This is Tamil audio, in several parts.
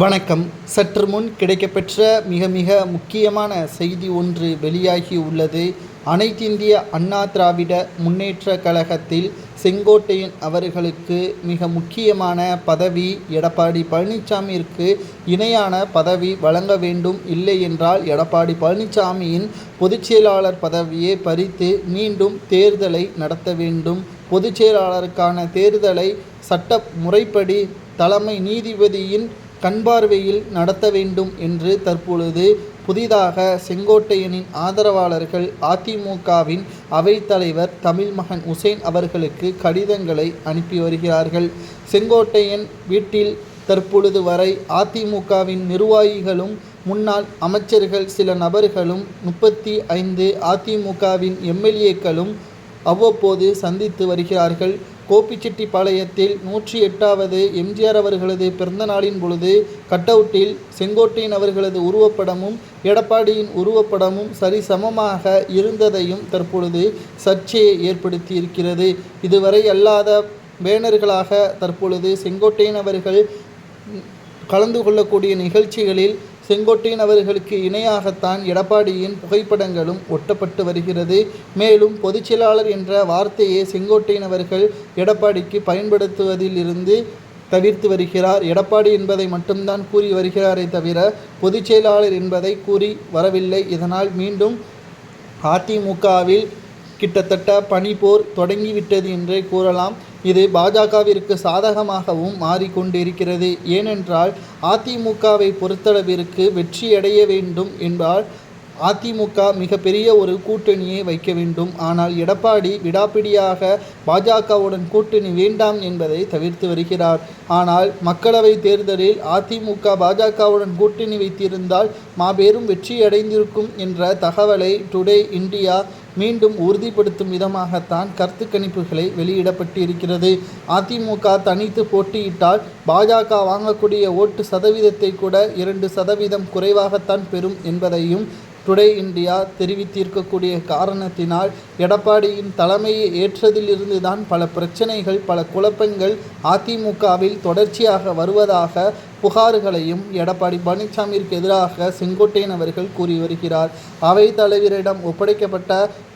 வணக்கம். சற்று முன் கிடைக்கப்பெற்ற மிக மிக முக்கியமான செய்தி ஒன்று வெளியாகி உள்ளது. அனைத்திந்திய அண்ணா திராவிட முன்னேற்ற கழகத்தில் செங்கோட்டையன் அவர்களுக்கு மிக முக்கியமான பதவி எடப்பாடி பழனிசாமியிற்கு இணையான பதவி வழங்க வேண்டும் இல்லை என்றால் எடப்பாடி பழனிசாமியின் பொதுச் செயலாளர் பதவியை பறித்து மீண்டும் தேர்தலை நடத்த வேண்டும். பொதுச் செயலாளருக்கான தேர்தலை சட்ட முறைப்படி தலைமை நீதிபதியின் கண்பார்வையில் நடத்த வேண்டும் என்று தற்பொழுது புதிதாக செங்கோட்டையனின் ஆதரவாளர்கள் அதிமுகவின் அவைத்தலைவர் தமிழ்மகன் உசேன் அவர்களுக்கு கடிதங்களை அனுப்பி வருகிறார்கள். செங்கோட்டையன் வீட்டில் தற்பொழுது வரை அதிமுகவின் நிர்வாகிகளும் முன்னாள் அமைச்சர்கள் சில நபர்களும் முப்பத்தி ஐந்து அதிமுகவின் எம்எல்ஏக்களும் அவ்வப்போது சந்தித்து வருகிறார்கள். கோபிச்செட்டிப்பாளையத்தில் நூற்றி எட்டாவது எம்ஜிஆர் அவர்களது பிறந்த நாளின் பொழுது கட்டவுட்டில் செங்கோட்டையின் அவர்களது உருவப்படமும் எடப்பாடியின் உருவப்படமும் சரிசமமாக இருந்ததையும் தற்பொழுது சர்ச்சையை ஏற்படுத்தி இருக்கிறது இதுவரை அல்லாத பேனர்களாக தற்பொழுது செங்கோட்டையன் அவர்கள் கலந்து கொள்ளக்கூடிய நிகழ்ச்சிகளில் செங்கோட்டையன் அவர்களுக்கு இணையாகத்தான் எடப்பாடியின் புகைப்படங்களும் ஒட்டப்பட்டு வருகிறது. மேலும் பொதுச்செயலாளர் என்ற வார்த்தையை செங்கோட்டையன் அவர்கள் எடப்பாடிக்கு பயன்படுத்துவதிலிருந்து தவிர்த்து வருகிறார். எடப்பாடி என்பதை மட்டும்தான் கூறி வருகிறாரே தவிர பொதுச்செயலாளர் என்பதை கூறி வரவில்லை. இதனால் மீண்டும் அதிமுகவில் கிட்டத்தட்ட பனிப்போர் தொடங்கிவிட்டது என்றே கூறலாம். இது பாஜகவிற்கு சாதகமாகவும் மாறிக்கொண்டிருக்கிறது. ஏனென்றால் அதிமுகவை பொறுத்தளவிற்கு வெற்றியடைய வேண்டும் என்றால் அதிமுக மிகப்பெரிய ஒரு கூட்டணியை வைக்க வேண்டும். ஆனால் எடப்பாடி விடாப்பிடியாக பாஜகவுடன் கூட்டணி வேண்டாம் என்பதை தவிர்த்து வருகிறார். ஆனால் மக்களவை தேர்தலில் அதிமுக பாஜகவுடன் கூட்டணி வைத்திருந்தால் மாபெரும் வெற்றியடைந்திருக்கும் என்ற தகவலை டுடே இந்தியா மீண்டும் உறுதிப்படுத்தும் விதமாகத்தான் கருத்து கணிப்புகளை வெளியிடப்பட்டிருக்கிறது. அதிமுக தனித்து போட்டியிட்டால் பாஜக வாங்கக்கூடிய ஓட்டு சதவீதத்தை கூட இரண்டு சதவீதம் குறைவாகத்தான் பெறும் என்பதையும் டுடே இந்தியா தெரிவித்திருக்கக்கூடிய காரணத்தினால் எடப்பாடியின் தலைமையை ஏற்றதிலிருந்து தான் பல பிரச்சனைகள் பல குழப்பங்கள் அதிமுகவில் தொடர்ச்சியாக வருவதாக புகார்களையும் எடப்பாடி பழனிசாமிற்கு எதிராக செங்கோட்டையன் அவர்கள் கூறி வருகிறார். அவை தலைவரிடம் ஒப்படைக்கப்பட்ட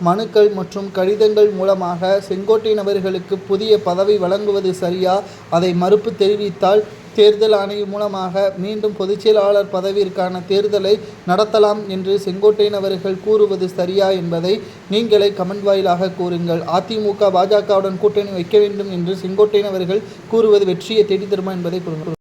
மனுக்கள் மற்றும் கடிதங்கள் மூலமாக செங்கோட்டையன் அவர்களுக்கு புதிய பதவி வழங்குவது சரியா? அதை மறுப்பு தெரிவித்தால் தேர்தல் ஆணையம் மூலமாக மீண்டும் பொதுச்செயலாளர் பதவியிற்கான தேர்தலை நடத்தலாம் என்று செங்கோட்டையன் அவர்கள் கூறுவது சரியா என்பதை நீங்களே கமெண்ட் வாயிலாக கூறுங்கள். அதிமுக பாஜகவுடன் கூட்டணி வைக்க வேண்டும் என்று செங்கோட்டையன் அவர்கள் கூறுவது வெற்றியை தேடி தருமா என்பதை கூறுங்கள்